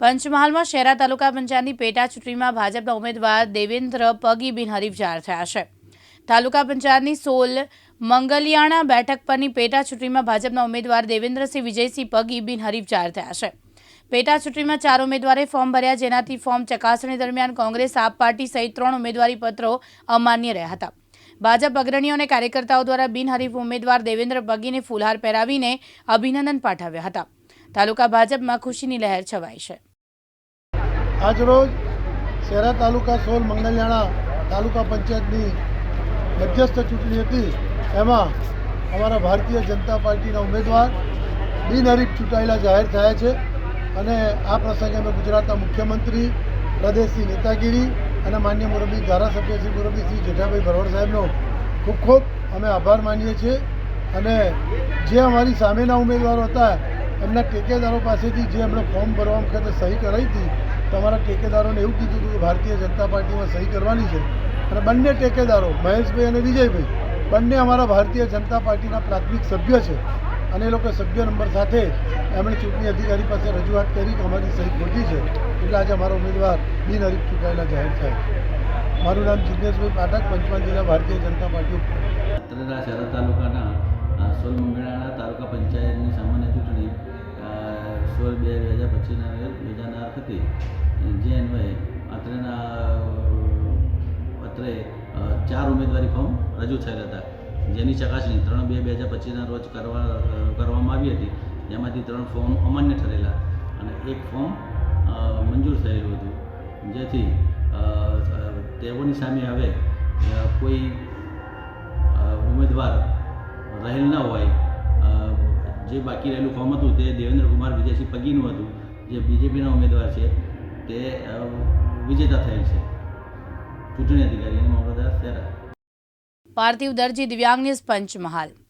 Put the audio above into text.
પંચમહાલમાં શહેરા તાલુકા પંચાયતની પેટા ચૂંટણીમાં ભાજપના ઉમેદવાર દેવેન્દ્ર પગી બિનહરીફ જાહેર થયા છે. તાલુકા પંચાયતની સોલ મંગલિયાણા બેઠક પરની પેટા ચૂંટણીમાં ભાજપના ઉમેદવાર દેવેન્દ્રસિંહ વિજયસિંહ પગી બિનહરીફ જાહેર થયા છે. પેટા ચૂંટણીમાં ચાર ઉમેદવારે ફોર્મ ભર્યા જેનાથી ફોર્મ ચકાસણી દરમિયાન કોંગ્રેસ, આપ પાર્ટી સહિત ત્રણ ઉમેદવારી પત્રો અમાન્ય રહ્યા હતા. ભાજપ અગ્રણીઓ અને કાર્યકર્તાઓ દ્વારા બિનહરીફ ઉમેદવાર દેવેન્દ્ર પગીને ફૂલહાર પહેરાવીને અભિનંદન પાઠવ્યા હતા. તાલુકા ભાજપમાં ખુશીની લહેર છવાઈ છે. આજરોજ શહેરા તાલુકા સોલ મંગલયાણા તાલુકા પંચાયતની મધ્યસ્થ ચૂંટણી હતી. એમાં અમારા ભારતીય જનતા પાર્ટીના ઉમેદવાર બિનહરીફ ચૂંટાયેલા જાહેર થયા છે અને આ પ્રસંગે અમે ગુજરાતના મુખ્યમંત્રી પ્રદેશની નેતાગીરી અને માન્ય મુરબી ધારાસભ્ય શ્રી મુરબી શ્રી જેઠાભાઈ ભરવાડ સાહેબનો ખૂબ ખૂબ અમે આભાર માનીએ છીએ. અને જે અમારી સામેના ઉમેદવારો હતા એમના ટેકેદારો પાસેથી જે એમણે ફોર્મ ભરવા વખતે સહી કરાવી હતી તો અમારા ટેકેદારોને એવું કીધું હતું કે ભારતીય જનતા પાર્ટીમાં સહી કરવાની છે. અને બંને ટેકેદારો મહેશભાઈ અને વિજયભાઈ બંને અમારા ભારતીય જનતા પાર્ટીના પ્રાથમિક સભ્ય છે. અને એ લોકો સભ્ય નંબર સાથે એમણે ચૂંટણી અધિકારી પાસે રજૂઆત કરી કે અમારી સહી ખોટી છે. એટલે આજે અમારો ઉમેદવાર બિનહરીફ ચૂંટાયેલા જાહેર થયા મારું નામ જિજ્ઞેશભાઈ પાઠક પંચમહાલ જિલ્લા ભારતીય જનતા પાર્ટી અત્રેના શહેર તાલુકાના અ, સોલ મંગળાના તાલુકા પંચાયતની સામાન્ય ચૂંટણી સોળ બે બે હજાર પચીસના રોજ યોજાનાર હતી. જે અન્વયે અત્રેના અત્રે ચાર ઉમેદવારી ફોર્મ રજૂ થયેલ હતા. જેની ચકાસણી ત્રણ બે બે હજાર પચીસના રોજ કરવા કરવામાં આવી હતી. જેમાંથી ત્રણ ફોર્મ અમાન્ય ઠરેલા અને એક ફોર્મ મંજૂર થયેલું હતું. જેથી તેઓની સામે હવે કોઈ ઉમેદવાર રહેલ ન હોય જે બાકી રહેલું ફોર્મ હતું તે દેવેન્દ્ર કુમાર વિજયસિંહ પગીનું હતું, જે બીજેપીના ઉમેદવાર છે, તે વિજેતા થયેલ છે. ચૂંટણી અધિકારી પાર્થિવ દરજી દિવ્યાંગ ન્યૂઝ પંચમહાલ.